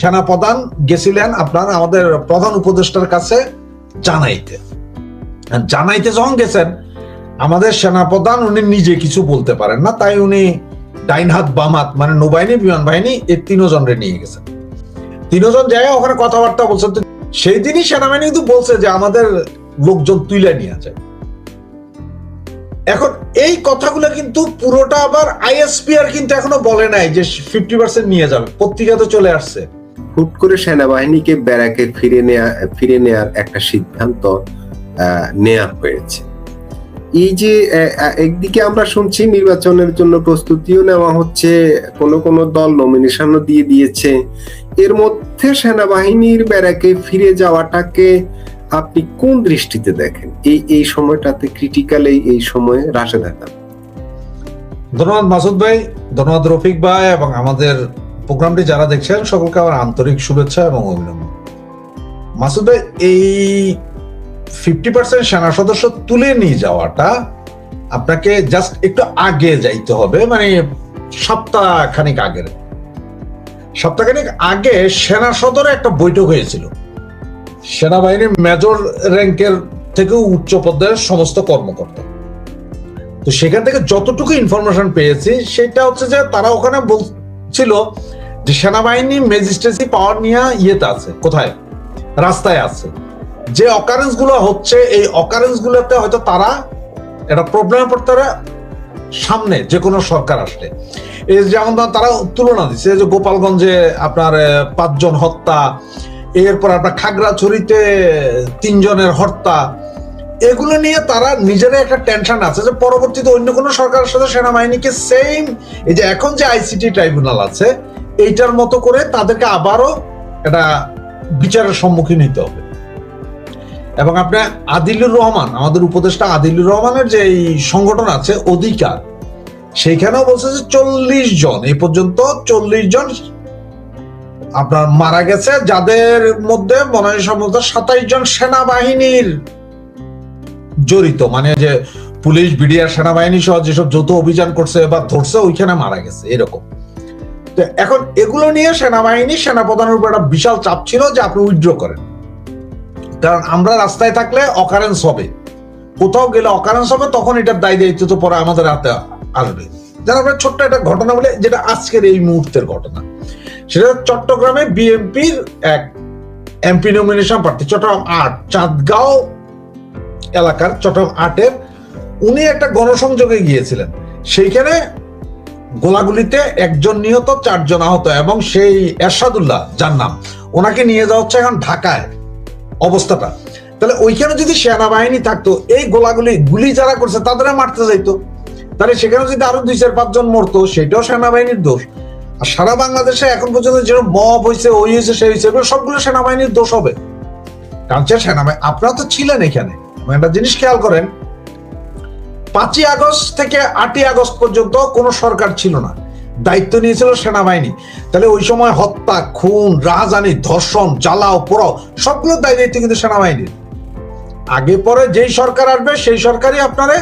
সেনাপ্রধান গেছিলেন আপনার আমাদের প্রধান উপদেষ্টার কাছে জানাইতে। আর জানাইতে যখন গেছেন, আমাদের সেনাপ্রধান উনি নিজে কিছু বলতে পারেন না, তাই উনি ডাইন হাত বাম হাত মানে নৌবাহিনী, বিমান বাহিনী এই তিনজনরে নিয়ে গেছেন। তিনজন জায়গায় ওখানে কথাবার্তা বলছেন, তো সেই দিনই সেনাবাহিনী কিন্তু বলছে যে আমাদের লোকজন তুলে নিয়ে যায়। এখন এই কথাগুলো কিন্তু পুরোটা আবার আইএসপিআর কিন্তু এখনও বলে নাই যে ফিফটি পার্সেন্ট নিয়ে যাবে। পত্রিকাতে চলে আসছে। হুট করে সেনাবাহিনীকে ব্যারাকে ফিরে নেয়া, ফিরে নেয়ার একটা সিদ্ধান্ত নেয়া হয়েছে। এই যে একদিকে আমরা শুনছি নির্বাচনের জন্য প্রস্তুতিও নেওয়া হচ্ছে, কোন কোন দল নমিনেশনও দিয়ে দিয়েছে। এর মধ্যে সেনাবাহিনীর ব্যারাকে ফিরে যাওয়াটাকে আপনি কোন দৃষ্টিতে দেখেন? এই এই সময়টাতে ক্রিটিক্যাল এই সময়ে রাশেদ হাসান ধন্যবাদ মাসুদ ভাই, ধন্যবাদ রফিক ভাই এবং আমাদের প্রোগ্রামটি যারা দেখছেন, সকলকে আমার আন্তরিক শুভেচ্ছা এবং অভিনন্দন। মাসুদ, এই ফিফটি পার্সেন্ট সেনা সদস্য তুলে নিয়ে যাওয়াটা আপনাকে জাস্ট একটু আগে যাইতে হবে মানে সপ্তাহ খানিক আগের। সপ্তাহখানিক আগে সেনা সদরে একটা বৈঠক হয়েছিল। সেনাবাহিনীর মেজর র্যাঙ্কের থেকেও উচ্চ পর্যায়ের সমস্ত কর্মকর্তা। তো সেখান থেকে যতটুকু ইনফরমেশন পেয়েছি, সেটা হচ্ছে যে তারা ওখানে বলছিল যে সেনাবাহিনী ম্যাজিস্ট্রেসি পাওয়ার নিয়ে ইয়েতে আছে, কোথায়? রাস্তায় আছে। যে অকারেন্সগুলো হচ্ছে, এই অকারেন্স গুলোতে হয়তো তারা একটা প্রবলেম পড়তে সামনে যে কোনো সরকার আসলে। এই যেমন তারা তুলনা দিচ্ছে যে গোপালগঞ্জে আপনার পাঁচজন হত্যা, এরপর আপনার খাগড়াছড়িতে তিনজনের হত্যা, এগুলো নিয়ে তারা নিজেরা একটা টেনশন আছে যে পরবর্তীতে অন্য কোনো সরকারের সাথে সেনাবাহিনীকে সেম এই যে এখন যে আইসিটি ট্রাইব্যুনাল আছে এইটার মতো করে তাদেরকে আবারও এটা বিচারের সম্মুখীন হতে হবে। এবং আপনার আদিলুর রহমান, আমাদের উপদেষ্টা আদিলুর রহমানের যে সংগঠন আছে, অধিকার, সেইখানেও বলছে যে চল্লিশ জন, এই পর্যন্ত চল্লিশ জন আপনার মারা গেছে, যাদের মধ্যে মনে হয় সম্ভবত সাতাইশ জন সেনাবাহিনীর জড়িত মানে যে পুলিশ, বিডিআর সেনাবাহিনী সহ যেসব যৌথ অভিযান করছে বা ধরছে, ওইখানে মারা গেছে, এরকম। এখন এগুলো নিয়ে সেনাবাহিনী সেনাপ্রধানের উপর একটা বিশাল চাপ ছিল যে আপনি উইথড্র করেন। কারণ আমরা রাস্তায় থাকলে অকারেন্স হবে। কোথাও গেলে অকারেন্স হবে, তখন এটার দায় দায়িত্ব তো পরে আমাদের হাতে আসবে। যারা আমরা ছোট্ট একটা ঘটনা বলে, যেটা আজকের এই মুহূর্তের ঘটনা। সেটা চট্টগ্রামে বিএনপির এক এমপি নমিনেশন প্রার্থী, চট্টগ্রাম আট, চাঁদগাঁও এলাকার চট্টগ্রাম আটের, উনি একটা গণসংযোগে গিয়েছিলেন। সেইখানে গোলাগুলিতে একজন নিহত, চারজন আহত এবং সেই এরশাদুল্লাহ, যার নাম। ওনাকে নিয়ে যাওয়া হচ্ছে এখন ঢাকায়। অবস্থাটা। তাহলে ওইখানে যদি সেনাবাহিনী থাকতো, এই গোলাগুলি গুলি যারা করছে তাদের মারতে যাইতো। তাহলে সেখানে যদি আরও দুই, চার, পাঁচজন মরতো, সেটাও সেনাবাহিনীর দোষ। আর সারা বাংলাদেশে এখন পর্যন্ত যেরকম মব হয়েছে ওই হয়েছে সেই হয়েছে এগুলো সবগুলো সেনাবাহিনীর দোষ হবে। কারণ সেনাবাহিনী আপনারা তো ছিলেন এখানে। একটা জিনিস খেয়াল করেন পাঁচই আগস্ট থেকে আটই আগস্ট পর্যন্ত কোনো সরকার ছিল না। দায়িত্ব নিয়েছিল সেনাবাহিনী। তাহলে ওই সময় হত্যা, খুন রাজধানী ধর্ষণ, জ্বালাও, পোড়াও সবগুলো দায় দায়িত্ব কিন্তু সেনাবাহিনীর। আগে, পরে যেই সরকার আসবে, সেই সরকারই আপনারে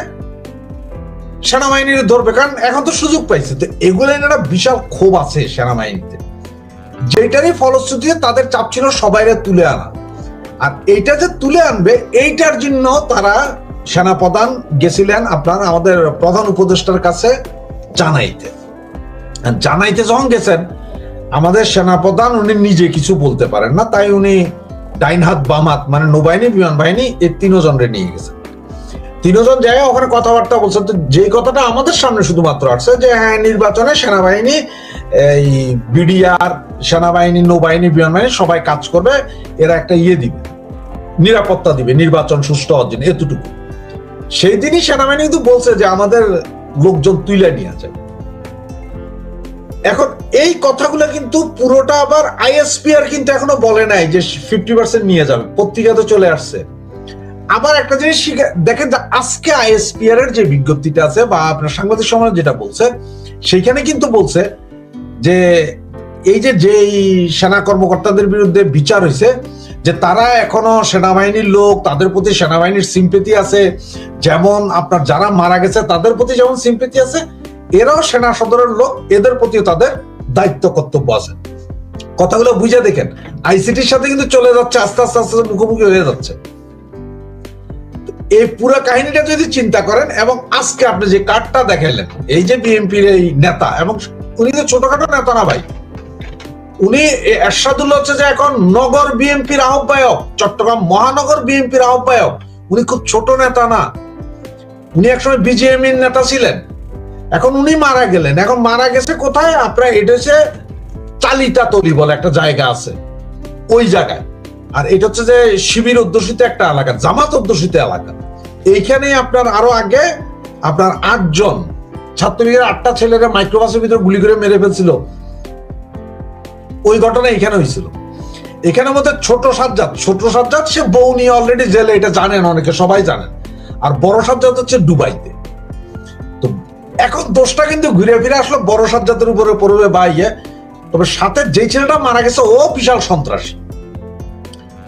সেনাবাহিনীর ধরবে। কারণ এখন তো সুযোগ পাইছে। তো এগুলো একটা বিশাল ক্ষোভ আছে সেনাবাহিনীতে। যেটারই ফলশ্রুতিতে তাদের চাপ ছিল সবাইরে তুলে আনা। আর এইটা যে তুলে আনবে, এইটার জন্য তারা সেনাপ্রধান গেছিলেন আপনার আমাদের প্রধান উপদেষ্টার কাছে জানাইতে। জানাইতে যখন গেছেন, আমাদের সেনাপ্রধান উনি নিজে কিছু বলতে পারেন না, তাই উনি ডাইন হাত বাম হাত মানে নৌবাহিনী, বিমান বাহিনী, এই তিনজনরে নিয়ে গেছেন। তিনজন জায়গায় ওখানে কথাবার্তা বলছেন, তো যেই কথাটা আমাদের সামনে শুধুমাত্র আসছে যে হ্যাঁ নির্বাচনে সেনাবাহিনী, এই বিডিআর, সেনাবাহিনী, নৌবাহিনী, বিমান বাহিনী, সবাই কাজ করবে, এরা একটা ইয়ে দিবে, নিরাপত্তা দিবে, নির্বাচন সুষ্ঠু হওয়ার জন্য, এতটুকু। সেই দিনই সেনাবাহিনী কিন্তু বলছে যে আমাদের লোকজন তুইলে নিয়ে যাবে এখন এই কথাগুলো কিন্তু পুরোটা আবার আইএসপিআর কিন্তু এখনও বলে নাই যে ফিফটি পার্সেন্ট নিয়ে যাবে। পত্রিকাতে চলে আসছে। আবার একটা জিনিস দেখেন যে আজকে আইএসপিআর এর যে বিজ্ঞপ্তিটা আছে বা আপনার সাংবাদিক সমাজ যেটা বলছে, সেইখানে কিন্তু বলছে যে এই যে যেই সেনা কর্মকর্তাদের বিরুদ্ধে বিচার হয়েছে যে তারা এখনও সেনাবাহিনীর লোক, তাদের প্রতি সেনাবাহিনীর সিম্পেতি আছে। যেমন আপনার যারা মারা গেছে, তাদের প্রতি যেমন সিম্পেতি আছে, এরাও সেনা সদরের লোক, এদের প্রতিও তাদের দায়িত্ব, কর্তব্য আছে। কথাগুলো বুঝে দেখেন। আইসিটির সাথে কিন্তু চলে যাচ্ছে, আস্তে আস্তে আস্তে মুখোমুখি হয়ে যাচ্ছে। এই পুরো কাহিনীটা যদি চিন্তা করেন, এবং আজকে আপনি যে কার্ডটা দেখাইলেন এই যে বিএনপির এই নেতা, এবং উনি তো ছোটখাটো নেতা না ভাই উনি এরশাদুল্লাহ হচ্ছে যে এখন নগর বিএনপির আহ্বায়ক, চট্টগ্রাম মহানগর বিএনপির আহ্বায়ক। উনি খুব ছোট নেতা না। উনি একসময় বিজেএমির নেতা ছিলেন। এখন উনি মারা গেলেন। এখন মারা গেছে কোথায়? আপনার এটা চালিতা তলি বলে একটা জায়গা আছে। ওই জায়গায়। আর এটা হচ্ছে যে শিবির অধ্যুষিত একটা এলাকা, জামাত অধ্যুষিত এলাকা। এইখানে আপনার আরও আগে আপনার আটজন ছাত্রলীগের আটটা ছেলেরা মাইক্রোবাসের ভিতরে গুলি করে মেরে ফেলছিল। ওই ঘটনা এখানে হয়েছিল। এখানে মধ্যে ছোট সাজ্জাদ ছোট সাজ্জাদ সে বউ নিয়ে অলরেডি জেলে, এটা জানেন অনেকে, সবাই জানেন। আর বড় সাজ্জাদ হচ্ছে দুবাইতে। তো এখন দোষটা কিন্তু ঘুরে ফিরে আসলো, বড় সাজ্জাদের উপরে পড়বে বা ইয়ে। তবে সাথে যে ছেলেটা মারা গেছে, ও বিশাল সন্ত্রাসী।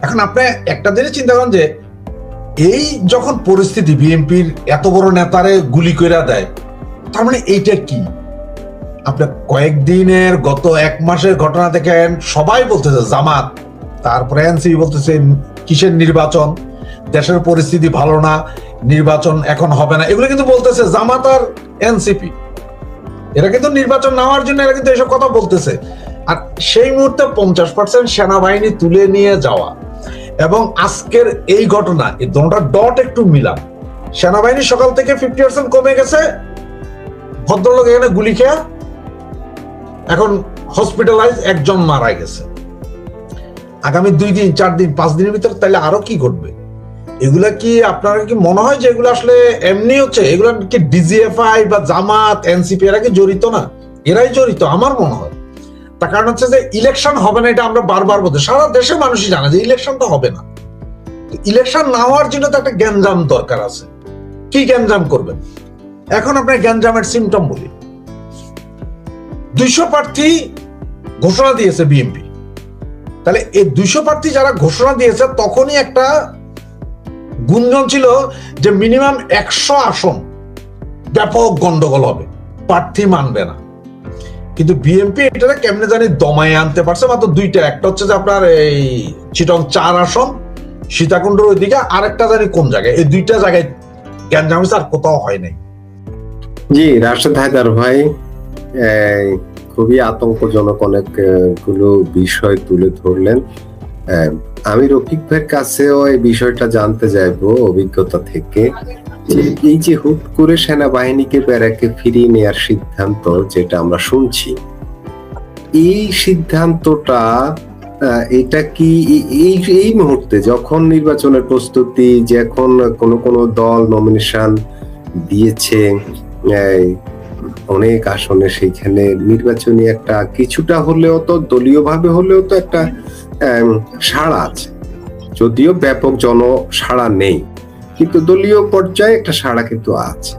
এখন আপনি একটা জিনিস চিন্তা করেন যে, এই যখন পরিস্থিতি বিএনপির এত বড় নেতারে গুলি করে দেয়, তার মানে এইটা কি? আপনার কয়েকদিনের গত এক মাসের ঘটনা দেখেন, সবাই বলতেছে জামাত, তারপরে এনসিপি বলতেছে কিসের নির্বাচন, দেশের পরিস্থিতি ভালো না, নির্বাচন এখন হবে না। এগুলো কিন্তু বলতেছে জামাত আর এনসিপি। এরা কিন্তু নির্বাচন নেওয়ার জন্য এরা কিন্তু এসব কথা বলতেছে। আর সেই মুহূর্তে পঞ্চাশ পার্সেন্ট সেনাবাহিনী তুলে নিয়ে যাওয়া এবং আজকের এই ঘটনা, এই দুটা ডট একটু মিলাম সেনাবাহিনী সকাল থেকে ফিফটি পার্সেন্ট কমে গেছে। ভদ্রলোক এখানে গুলি খেয়া এখন হসপিটালাইজ একজন মারা গেছে। আগামী দুই দিন, চার দিন, পাঁচ দিনের ভিতরে তাহলে আরও কি ঘটবে? এগুলা কি আপনার কি মনে হয় যে এগুলো আসলে এমনি হচ্ছে? এগুলো কি ডিজিএফআই বা জামাত এনসিপি এরা কি জড়িত না? এরাই জড়িত, আমার মনে হয়। তার কারণ হচ্ছে যে ইলেকশন হবে না, এটা আমরা বারবার বলতে সারা দেশে মানুষই জানে যে ইলেকশনটা হবে না। ইলেকশন না হওয়ার জন্য তো একটা গ্যাঞ্জাম দরকার আছে। কি গ্যাঞ্জাম করবেন? এখন আপনার গ্যাঞ্জামের সিমটম বলি। দুইশো প্রার্থী ঘোষণা দিয়েছে বিএনপি। তাহলে এই দুইশো প্রার্থী যারা ঘোষণা দিয়েছে, তখনই একটা গুঞ্জন ছিল যে মিনিমাম একশো আসন ব্যাপক গন্ডগোল হবে, প্রার্থী মানবে না। কিন্তু বিএনপি এটা কেমনে জানি দমায় আনতে পারছে, মাত্র দুইটা। একটা হচ্ছে যে আপনার এই চিটং চার আসন, সীতাকুণ্ডের ওইদিকে, আরেকটা জানি কোন জায়গায়। এই দুইটা জায়গায় গ্যাঞ্জাম আর কোথাও হয় নাই। জি, রাশেদ হায়দার ভাই খুবই আতঙ্কজনক অনেক আহ, গুলো বিষয় তুলে ধরলেন। আমি রফিক ভাইয়ের কাছেও এই বিষয়টা জানতে চাইব অভিজ্ঞতা থেকে। এই যে হুট করে সেনাবাহিনীকে ব্যারাকে ফিরিয়ে নেওয়ার সিদ্ধান্ত যেটা আমরা শুনছি এই সিদ্ধান্তটা এটা কি এই- এই মুহূর্তে যখন নির্বাচনের প্রস্তুতি যখন কোন কোন দল নমিনেশন দিয়েছে অনেক আসনে সেইখানে নির্বাচনী একটা কিছুটা হলেও তো দলীয় ভাবে হলেও তো একটা সাড়া আছে। যদিও ব্যাপক জন সাড়া নেই, কিন্তু দলীয় পর্যায়ে একটা সাড়া কিন্তু আছে।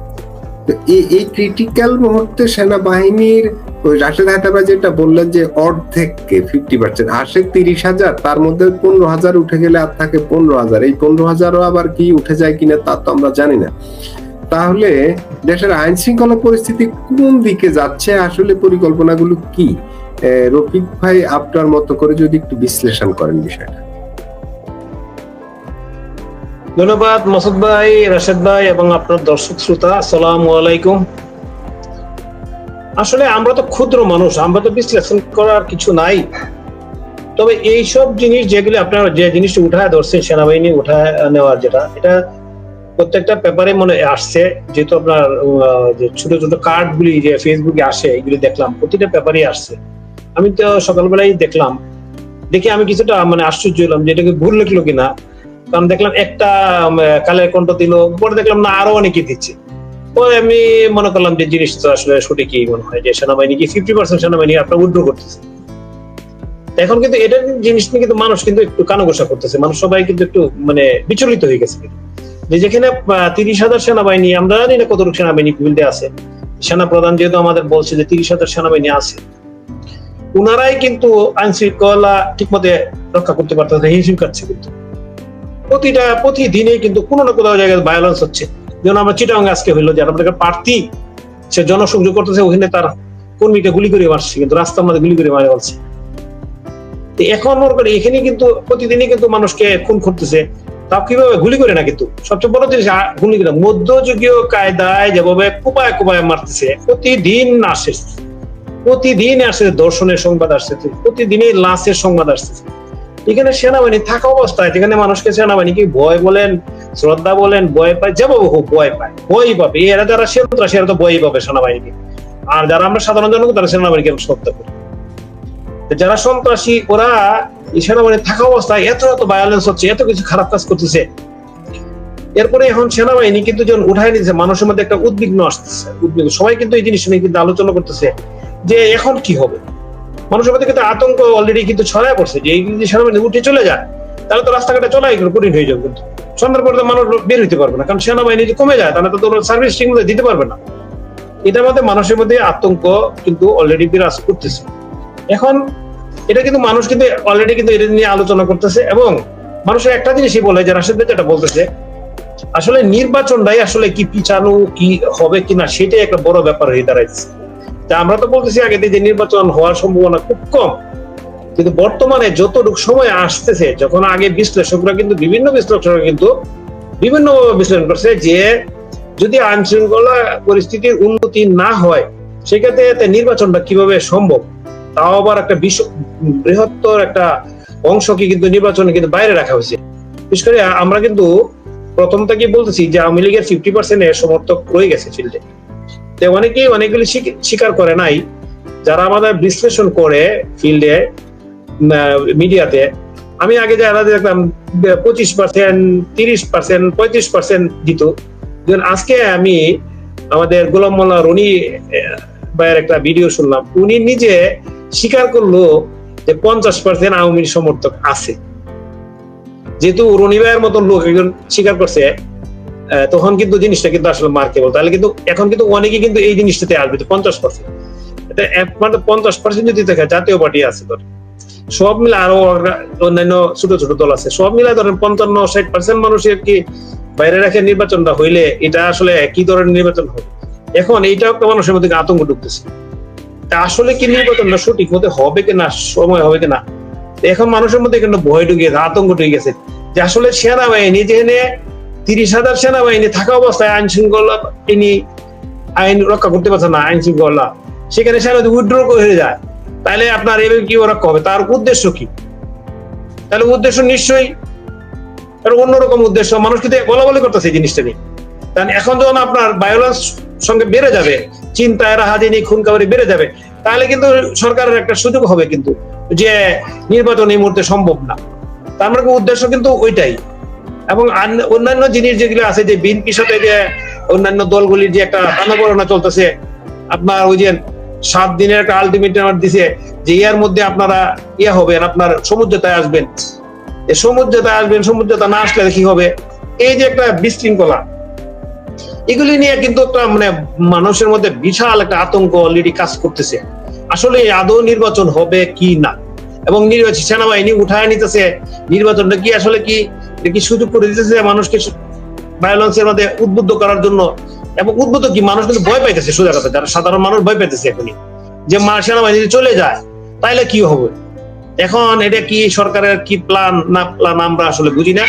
এই ক্রিটিক্যাল মুহূর্তে সেনাবাহিনীর ওই রাশেদ হায়দ্রাবাদ যেটা বললেন যে অর্ধেককে ফিফটি পার্সেন্ট আসে তিরিশ হাজার, তার মধ্যে পনেরো হাজার উঠে গেলে আর থাকে পনেরো হাজার। এই পনেরো হাজারও আবার কি উঠে যায় কিনা তা তো আমরা জানি না। তাহলে দেশের আইন শৃঙ্খলা পরিস্থিতি কোন দিকে যাচ্ছে? আসলে পরিকল্পনাগুলো কি? রফিক ভাই, আপনার মতো করে যদি একটু বিশ্লেষণ করেন বিষয়টা। ধন্যবাদ মাসুদ ভাই, রাশেদ ভাই এবং আপনার দর্শক শ্রোতা, আসসালামু আলাইকুম। আসলে আমরা তো ক্ষুদ্র মানুষ, আমরা তো বিশ্লেষণ করার কিছু নাই। তবে এইসব জিনিস যেগুলি আপনার যে জিনিসটা উঠায় ধরছেন, সেনাবাহিনী উঠায় নেওয়ার যেটা, এটা প্রত্যেকটা পেপারে মনে আসছে, যেহেতু আপনার যে ছোট ছোট কার্ড গুলি যে ফেসবুকে আসে, এগুলি দেখলাম, প্রতিটা পেপারে আসছে। আমি তো সকালবেলায় দেখলাম। দেখে আমি কিছুটা মানে আশ্চর্য হলাম যে এটাকে ভুল লিখলো কিনা। কারণ দেখলাম একটা কালের কণ্ঠ দিল, পরে দেখলাম না, আরও অনেকে দিচ্ছে। পরে আমি মনে করলাম যে জিনিসটা আসলে সঠিকই মনে হয়, যে সেনাবাহিনী কি ফিফটি পার্সেন্ট সেনাবাহিনী আপনার উইড্রো করতেছে। এখন কিন্তু এটা জিনিস নিয়ে কিন্তু মানুষ কিন্তু একটু কানঘোষা করতেছে। মানুষ সবাই কিন্তু একটু মানে বিচলিত হয়ে গেছে। কিন্তু। যে যেখানে তিরিশ হাজার সেনাবাহিনী, আমরা জানি না কতটুকু সেনাবাহিনী ফিল্ডে আছে। সেনা প্রধান যেহেতু আমাদের বলছে যে তিরিশ হাজার সেনাবাহিনী আছে। উনারাই কিন্তু আইন শৃঙ্খলা ঠিক মতো রক্ষা করতে পারতেছে হিমশিম খাচ্ছে কিন্তু। প্রতিটা প্রতিদিনে কিন্তু কোনো না কোথাও জায়গায় ভায়োলেন্স হচ্ছে। যেমন আমরা চিটাং আজকে হইল যে আমাদের প্রার্থী, সে জনসংযোগ করতেছে, ওখানে তার কর্মীকে গুলি করে মারছে, কিন্তু রাস্তার মধ্যে গুলি করে মারা বলছে। এখন মনে করি এখানে কিন্তু প্রতিদিনই কিন্তু মানুষকে খুন করতেছে। তাও কীভাবে গুলি করে না কিন্তু? সবচেয়ে বড় জিনিস গুলি করে মধ্যযুগীয় কায়দায় যেভাবে কুপায় কুপায় মারতেছে, প্রতিদিন আসে প্রতিদিন আসে দর্শনের সংবাদ আসতেছে প্রতিদিনই লাশের সংবাদ আসতেছে এখানে সেনাবাহিনী থাকা অবস্থায়, যেখানে মানুষকে সেনাবাহিনীকে ভয় বলেন, শ্রদ্ধা বলেন, ভয় পায়, যেভাবে হোক ভয় পায় ভয় পাবে। এরা যারা সন্ত্রাসী এরা তো ভয় পাবে সেনাবাহিনীকে। আর যারা আমরা সাধারণ জনগণ, তারা সেনাবাহিনীকে শ্রদ্ধা করি। যারা সন্ত্রাসী, ওরা সেনাবাহিনী থাকা অবস্থায় এত এত ভায়োলেন্স হচ্ছে, এত কিছু খারাপ কাজ করতেছে। এরপরে এখন সেনাবাহিনী কিন্তু যখন উঠাই নিচ্ছে মানুষের মধ্যে একটা উদ্বিগ্ন আসতেছে। উদ্বিগ্ন। সবাই কিন্তু এই জিনিস নিয়ে কিন্তু আলোচনা করতেছে যে এখন কি হবে? মানুষের মধ্যে কিন্তু আতঙ্ক অলরেডি কিন্তু ছড়ায় পড়ছে যে এই সেনাবাহিনী উঠে চলে যায়, তাহলে তো রাস্তাঘাটে চলাই কঠিন হয়ে যাবে কিন্তু। সন্ধ্যার পরে তো মানুষ বের হইতে পারবে না, কারণ সেনাবাহিনী যদি কমে যায়, তাহলে তো তোমরা সার্ভিস ঠিক মতো দিতে পারবে না। এটার মধ্যে মানুষের মধ্যে আতঙ্ক কিন্তু অলরেডি বিরাজ করতেছে। এখন এটা কিন্তু মানুষ কিন্তু অলরেডি কিন্তু এটা নিয়ে আলোচনা করতেছে এবং মানুষের একটা জিনিসই বলে যে রাশেদ ভাই যেটা বলতেছে, আসলে নির্বাচনটাই আসলে কি পিছানো, কি হবে কিনা সেটাই একটা বড় ব্যাপার হয়ে দাঁড়াইছে। তা আমরা তো বলতেছি আগে যে নির্বাচন হওয়ার সম্ভাবনা খুব কম। কিন্তু বর্তমানে যতটুকু সময় আসতেছে, যখন আগে বিশ্লেষকরা কিন্তু বিভিন্ন বিশ্লেষকরা কিন্তু বিভিন্ন বিশ্লেষণ করছে যে যদি আইন শৃঙ্খলা পরিস্থিতির উন্নতি না হয়, সেক্ষেত্রে নির্বাচনটা কীভাবে সম্ভব? তাও আবার একটা বিশ্ব বৃহত্তর একটা অংশকে কিন্তু নির্বাচনে কিন্তু বাইরে রাখা হয়েছে। বিশেষ করে আমরা কিন্তু প্রথম থেকে বলতেছি যে আওয়ামী লীগের ফিফটি পার্সেন্ট সমর্থক রয়ে গেছে ফিল্ডে তো অনেকেই অনেকগুলি স্বীকার করে নাই, যারা আমাদের বিশ্লেষণ করে ফিল্ডে মিডিয়াতে আমি আগে যারা দেখলাম পঁচিশ পার্সেন্ট তিরিশ পার্সেন্ট পঁয়ত্রিশ পার্সেন্ট দিত। আজকে আমি আমাদের গোলাম মোল্লা রনি ভাইয়ের একটা ভিডিও শুনলাম। উনি নিজে স্বীকার করল যে পঞ্চাশ পার্সেন্ট আওয়ামী সমর্থক আছে। যেহেতু রনি মতন লোক একজন স্বীকার করছে তখন কিন্তু জিনিসটা কিন্তু আসলে মার্কেবল তাহলে কিন্তু এখন কিন্তু অনেকে কিন্তু এই জিনিসটাতে আসবে পঞ্চাশ পার্সেন্ট একমাত্র পঞ্চাশ পার্সেন্ট যদি দেখে জাতীয় পার্টি আছে ধর সব মিলে আরও অন্যান্য ছোট ছোট দল আছে। সব মিলে ধরেন পঞ্চান্ন ষাট পার্সেন্ট মানুষের কি বাইরে রাখে নির্বাচনটা হইলে এটা আসলে কি ধরনের নির্বাচন হবে? এখন এইটাও একটা মানুষের মধ্যে আতঙ্ক ঢুকতেছে। আসলে কি নির্বাচনটা সঠিক হতে হবে কিনা? সময় হবে কিনা? এখন মানুষের মধ্যে কিন্তু ভয় ঢুকে গেছে, আতঙ্ক ঢুকে গেছে। যে আসলে সেনাবাহিনী যেখানে তিরিশ হাজার সেনাবাহিনী থাকা অবস্থায় আইন শৃঙ্খলা তিনি আইন রক্ষা করতে পারছে না, আইন শৃঙ্খলা, সেখানে সেনাবাহিনী উইথড্র হয়ে যায়, তাহলে আপনার এভাবে কি রক্ষা হবে? তার উদ্দেশ্য কি? তাহলে উদ্দেশ্য নিশ্চয়ই অন্যরকম উদ্দেশ্য। মানুষ কিন্তু বলা বলি করতেছে এই জিনিসটা নিয়ে। এখন যখন আপনার ভায়োলেন্স সঙ্গে বেড়ে যাবে, চিন্তায় রাহাদিনী খুন কাবারি বেড়ে যাবে, তাহলে কিন্তু সরকারের একটা সুযোগ হবে কিন্তু যে নির্বাচন এই মুহূর্তে সম্ভব না। তার মানে উদ্দেশ্য কিন্তু ওইটাই। এবং অন্যান্য জিনিস যেগুলো আছে, যে বিএনপির সাথে যে অন্যান্য দলগুলির যে একটা টানাপোড়েনা চলতেছে, আপনার ওই যে সাত দিনের একটা আলটিমেটাম দিছে, যে ইয়ার মধ্যে আপনারা ইয়ে হবেন, আপনার সমুদ্রতায় আসবেন। সমুদ্রতায় আসবেন, সমুদ্রতা না আসলে কি হবে? এই যে একটা বিশৃঙ্খলা এগুলি নিয়ে কিন্তু একটা মানে মানুষের মধ্যে বিশাল একটা আতঙ্ক অলরেডি কাজ করতেছে। আসলে আদৌ নির্বাচন হবে কি না? এবং নির্বাচন সেনাবাহিনী উঠায় নিতেছে, নির্বাচনটা কি আসলে কি? কি সুযোগ করে দিতেছে মানুষকে ভায়োলেন্সের মধ্যে উদ্বুদ্ধ করার জন্য? এবং উদ্বুদ্ধ কি? মানুষ কিন্তু ভয় পাইতেছে, সোজা কথা, যারা সাধারণ মানুষ ভয় পাইতেছে এখনই। যে মা সেনাবাহিনী চলে যায়, তাইলে কি হবে? এখন এটা কি সরকারের কি প্ল্যান না প্ল্যান আমরা আসলে বুঝি না।